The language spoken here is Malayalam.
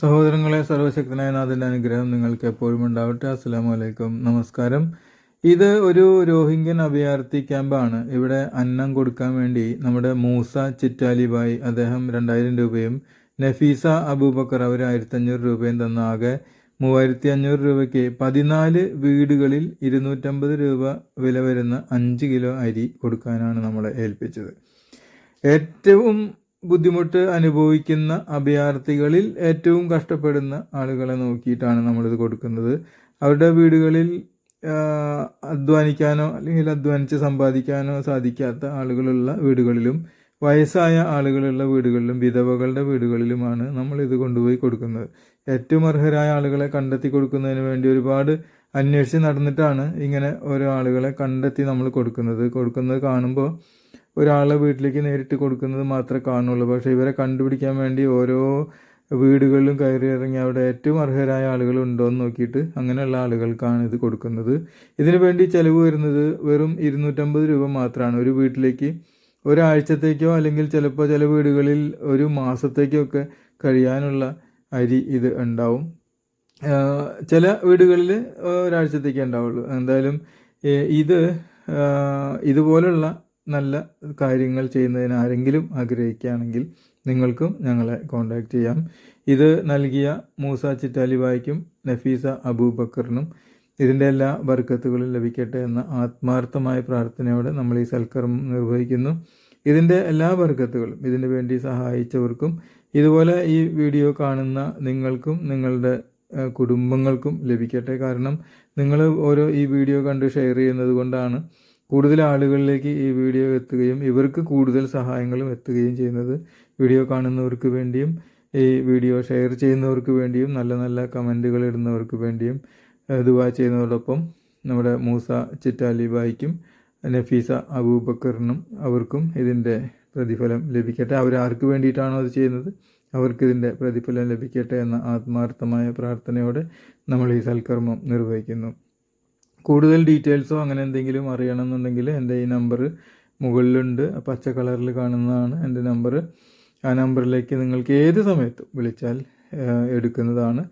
സഹോദരങ്ങളെ സർവശക്തനായ നാഥന്റെ അനുഗ്രഹം നിങ്ങൾക്ക് എപ്പോഴും ഉണ്ടാവട്ടെ. അസ്സാം വലൈക്കും നമസ്കാരം. ഇത് ഒരു രോഹിംഗ്യൻ അഭയാർത്ഥി ക്യാമ്പാണ്. ഇവിടെ അന്നം കൊടുക്കാൻ വേണ്ടി നമ്മുടെ മൂസ ചിറ്റാലിബായി അദ്ദേഹം രണ്ടായിരം രൂപയും നഫീസ അബൂബക്കർ അവർ ആയിരത്തഞ്ഞൂറ് രൂപയും തന്ന ആകെ മൂവായിരത്തി അഞ്ഞൂറ് രൂപയ്ക്ക് പതിനാല് വീടുകളിൽ ഇരുന്നൂറ്റമ്പത് രൂപ വില വരുന്ന അഞ്ച് കിലോ അരി കൊടുക്കാനാണ് നമ്മളെ ഏൽപ്പിച്ചത്. ഏറ്റവും ബുദ്ധിമുട്ട് അനുഭവിക്കുന്ന അഭയാർത്ഥികളിൽ ഏറ്റവും കഷ്ടപ്പെടുന്ന ആളുകളെ നോക്കിയിട്ടാണ് നമ്മളിത് കൊടുക്കുന്നത്. അവരുടെ വീടുകളിൽ അധ്വാനിക്കാനോ അല്ലെങ്കിൽ അധ്വാനിച്ച് സമ്പാദിക്കാനോ സാധിക്കാത്ത ആളുകളുള്ള വീടുകളിലും വയസ്സായ ആളുകളുള്ള വീടുകളിലും വിധവകളുടെ വീടുകളിലുമാണ് നമ്മൾ ഇത് കൊണ്ടുപോയി കൊടുക്കുന്നത്. ഏറ്റവും അർഹരായ ആളുകളെ കണ്ടെത്തി കൊടുക്കുന്നതിന് വേണ്ടി ഒരുപാട് അന്വേഷിച്ച് നടന്നിട്ടാണ് ഇങ്ങനെ ഓരോ ആളുകളെ കണ്ടെത്തി നമ്മൾ കൊടുക്കുന്നത്. കൊടുക്കുന്നത് കാണുമ്പോൾ ഒരാളെ വീട്ടിലേക്ക് നേരിട്ട് കൊടുക്കുന്നത് മാത്രമേ കാണുള്ളൂ. പക്ഷേ ഇവരെ കണ്ടുപിടിക്കാൻ വേണ്ടി ഓരോ വീടുകളിലും കയറി ഇറങ്ങി അവിടെ ഏറ്റവും അർഹരായ ആളുകൾ ഉണ്ടോ എന്ന് നോക്കിയിട്ട് അങ്ങനെയുള്ള ആളുകൾക്കാണ് ഇത് കൊടുക്കുന്നത്. ഇതിനു വേണ്ടി ചിലവ് വരുന്നത് വെറും ഇരുന്നൂറ്റമ്പത് രൂപ മാത്രമാണ്. ഒരു വീട്ടിലേക്ക് ഒരാഴ്ചത്തേക്കോ അല്ലെങ്കിൽ ചിലപ്പോൾ ചില വീടുകളിൽ ഒരു മാസത്തേക്കോ ഒക്കെ കഴിയാനുള്ള അരി ഇത് ഉണ്ടാവും. ചില വീടുകളിൽ ഒരാഴ്ചത്തേക്കേ ഉണ്ടാവുള്ളൂ. എന്തായാലും ഇത് ഇതുപോലുള്ള നല്ല കാര്യങ്ങൾ ചെയ്യുന്നതിന് ആരെങ്കിലും ആഗ്രഹിക്കുകയാണെങ്കിൽ നിങ്ങൾക്കും ഞങ്ങളെ കോൺടാക്റ്റ് ചെയ്യാം. ഇത് നൽകിയ മൂസ ചിറ്റാലിബായ്ക്കും നഫീസ അബൂബക്കറിനും ഇതിന്റെ എല്ലാ ബർക്കത്തുകളും ലഭിക്കട്ടെ എന്ന ആത്മാർത്ഥമായ പ്രാർത്ഥനയോടെ നമ്മൾ ഈ സൽക്കർമ്മം നിർവഹിക്കുന്നു. ഇതിന്റെ എല്ലാ ബർക്കത്തുകളും ഇതിനു വേണ്ടി സഹായിച്ചവർക്കും ഇതുപോലെ ഈ വീഡിയോ കാണുന്ന നിങ്ങൾക്കും നിങ്ങളുടെ കുടുംബങ്ങൾക്കും ലഭിക്കട്ടെ. കാരണം നിങ്ങൾ ഓരോ ഈ വീഡിയോ കണ്ട് ഷെയർ ചെയ്യുന്നത് കൊണ്ടാണ് കൂടുതൽ ആളുകളിലേക്ക് ഈ വീഡിയോ എത്തുകയും ഇവർക്ക് കൂടുതൽ സഹായങ്ങളും എത്തുകയും ചെയ്യുന്നത് വീഡിയോ കാണുന്നവർക്ക് വേണ്ടിയും ഈ വീഡിയോ ഷെയർ ചെയ്യുന്നവർക്ക് വേണ്ടിയും നല്ല നല്ല കമന്റുകൾ ഇടുന്നവർക്ക് വേണ്ടിയും ദുവാ ചെയ്യുന്നതോടൊപ്പം നമ്മുടെ മൂസ ചിറ്റാലി ബായിക്കും നഫീസ അബൂബക്കറിനും അവർക്കും ഇതിന്റെ പ്രതിഫലം ലഭിക്കട്ടെ. അവർ ആർക്ക് വേണ്ടിയിട്ടാണോ അത് ചെയ്യുന്നത്? അവർക്കിതിന്റെ പ്രതിഫലം ലഭിക്കട്ടെ എന്ന ആത്മാർത്ഥമായ പ്രാർത്ഥനയോടെ നമ്മൾ ഈ സൽക്കർമ്മം നിർവഹിക്കുന്നു. കൂടുതൽ ഡീറ്റെയിൽസോ അങ്ങനെ എന്തെങ്കിലും അറിയണമെന്നുണ്ടെങ്കിൽ എന്റെ ഈ നമ്പർ മുകളിലുണ്ട്. പച്ച കളറിൽ കാണുന്നതാണ് എന്റെ നമ്പർ. ആ നമ്പറിലേക്ക് നിങ്ങൾക്ക് ഏത് സമയത്തും വിളിച്ചാൽ എടുക്കുന്നതാണ്.